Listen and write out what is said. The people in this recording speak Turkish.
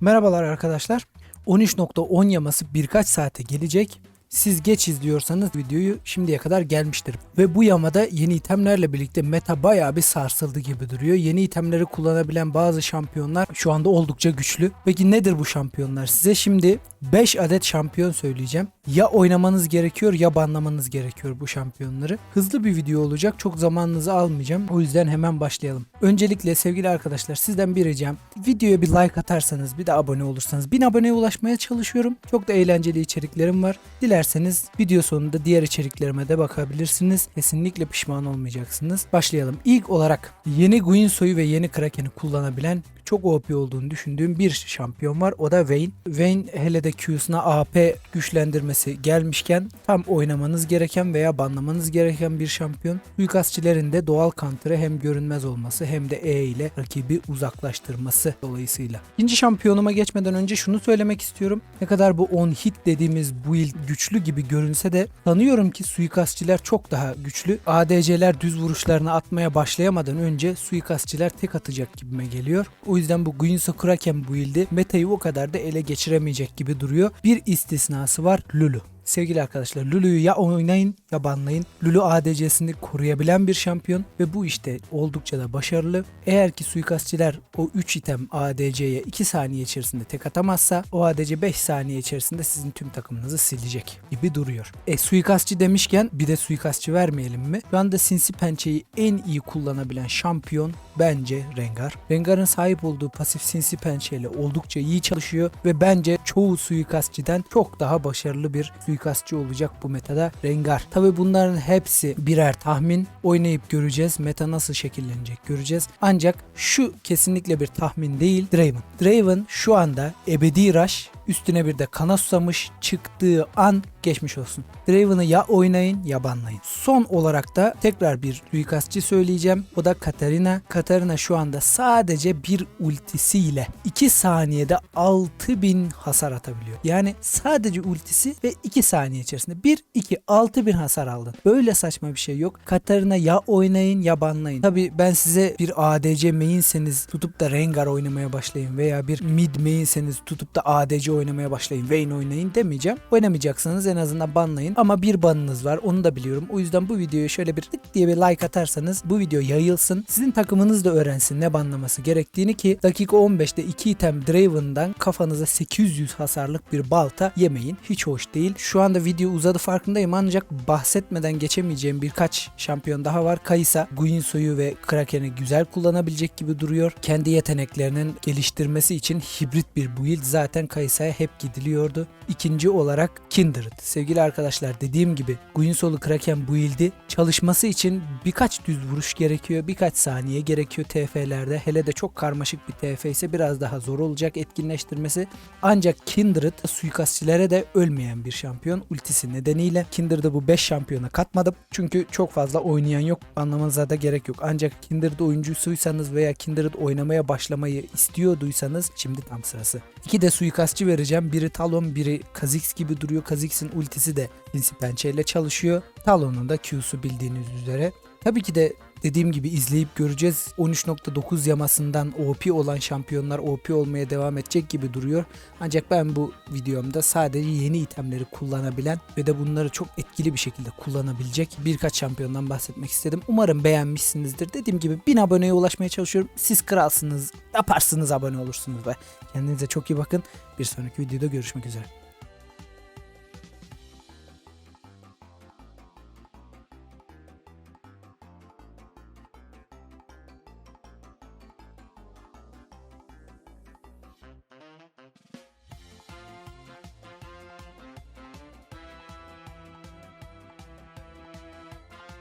Merhabalar arkadaşlar. 13.10 yaması birkaç saate gelecek. Siz geç izliyorsanız videoyu şimdiye kadar gelmiştir. Ve bu yamada yeni itemlerle birlikte meta bayağı bir sarsıldı gibi duruyor. Yeni itemleri kullanabilen bazı şampiyonlar şu anda oldukça güçlü. Peki nedir bu şampiyonlar? Size şimdi 5 adet şampiyon söyleyeceğim. Ya oynamanız gerekiyor ya banlamanız gerekiyor bu şampiyonları. Hızlı bir video olacak. Çok zamanınızı almayacağım. O yüzden hemen başlayalım. Öncelikle sevgili arkadaşlar sizden bir ricam videoya bir like atarsanız bir de abone olursanız. 1000 aboneye ulaşmaya çalışıyorum. Çok da eğlenceli içeriklerim var. Dilerseniz video sonunda diğer içeriklerime de bakabilirsiniz. Kesinlikle pişman olmayacaksınız. Başlayalım. İlk olarak yeni Guinsoo'yu ve yeni Kraken'i kullanabilen çok OP olduğunu düşündüğüm bir şampiyon var. O da Vayne. Vayne hele de Q'suna AP güçlendirmesi gelmişken tam oynamanız gereken veya banlamanız gereken bir şampiyon. Suikastçilerin de doğal counter'ı hem görünmez olması hem de E ile rakibi uzaklaştırması dolayısıyla. İkinci şampiyonuma geçmeden önce şunu söylemek istiyorum. Ne kadar bu 10 hit dediğimiz build güçlü gibi görünse de sanıyorum ki suikastçiler çok daha güçlü. ADC'ler düz vuruşlarını atmaya başlayamadan önce suikastçiler tek atacak gibime geliyor. O yüzden bu Guinsoo Kraken build'i metayı o kadar da ele geçiremeyecek gibi duruyor. Bir istisnası var Lulu. Sevgili arkadaşlar Lulu'yu ya oynayın ya banlayın. Lulu ADC'sini koruyabilen bir şampiyon ve bu işte oldukça da başarılı. Eğer ki suikastçiler o 3 item ADC'ye 2 saniye içerisinde tek atamazsa o ADC 5 saniye içerisinde sizin tüm takımınızı silecek gibi duruyor. E suikastçı demişken bir de suikastçı vermeyelim mi? Şu anda sinsi pençeyi en iyi kullanabilen şampiyon bence Rengar. Rengar'ın sahip olduğu pasif sinsi pençeyle oldukça iyi çalışıyor ve bence çoğu suikastçiden çok daha başarılı bir suikastçı olacak bu metada Rengar. Tabi bunların hepsi birer tahmin. Oynayıp göreceğiz. Meta nasıl şekillenecek göreceğiz. Ancak şu kesinlikle bir tahmin değil. Draven. Draven şu anda ebedi rush üstüne bir de kana susamış çıktığı an geçmiş olsun. Draven'ı ya oynayın ya banlayın. Son olarak da tekrar bir suikastçı söyleyeceğim. O da Katarina. Katarina şu anda sadece bir ultisiyle 2 saniyede 6000 hasar atabiliyor. Yani sadece ultisi ve 2 saniye içerisinde 1 2 6000 hasar aldın. Böyle saçma bir şey yok. Katarina ya oynayın ya banlayın. Tabi ben size bir ADC mainseniz tutup da Rengar oynamaya başlayın veya bir mid mainseniz tutup da ADC oynamaya başlayın. Vayne oynayın demeyeceğim. Oynamayacaksanız en azından banlayın. Ama bir banınız var onu da biliyorum. O yüzden bu videoya şöyle bir tık diye bir like atarsanız bu video yayılsın. Sizin takımınız da öğrensin ne banlaması gerektiğini ki dakika 15'te 2 item Draven'dan kafanıza 800 hasarlık bir balta yemeyin. Hiç hoş değil. Şu anda video uzadı farkındayım ancak bahsetmeden geçemeyeceğim birkaç şampiyon daha var. Kaysa, Guinsoo'yu ve Kraken'i güzel kullanabilecek gibi duruyor. Kendi yeteneklerinin geliştirmesi için hibrit bir build zaten Kaysa'ya hep gidiliyordu. İkinci olarak Kindred. Sevgili arkadaşlar dediğim gibi Guinsoo'lu Kraken build'i çalışması için birkaç düz vuruş gerekiyor. Birkaç saniye gerekiyor TF'lerde. Hele de çok karmaşık bir TF ise biraz daha zor olacak etkinleştirmesi. Ancak Kindred suikastçilere de ölmeyen bir şampiyon. Ultisi nedeniyle Kindred'ı bu 5 şampiyona katmadım. Çünkü çok fazla oynayan yok. Anlamanıza da gerek yok. Ancak Kindred oyuncusuysanız veya Kindred oynamaya başlamayı istiyorduysanız şimdi tam sırası. İki de suikastçı vereceğim. Biri Talon, biri Kha'Zix gibi duruyor. Kha'Zix'in ultisi de Linsi Pençe ile çalışıyor. Talon'un da Q'su bildiğiniz üzere. Tabii ki de dediğim gibi izleyip göreceğiz. 13.9 yamasından OP olan şampiyonlar OP olmaya devam edecek gibi duruyor. Ancak ben bu videomda sadece yeni itemleri kullanabilen ve de bunları çok etkili bir şekilde kullanabilecek birkaç şampiyondan bahsetmek istedim. Umarım beğenmişsinizdir. Dediğim gibi 1000 aboneye ulaşmaya çalışıyorum. Siz kralsınız, yaparsınız abone olursunuz ve kendinize çok iyi bakın. Bir sonraki videoda görüşmek üzere.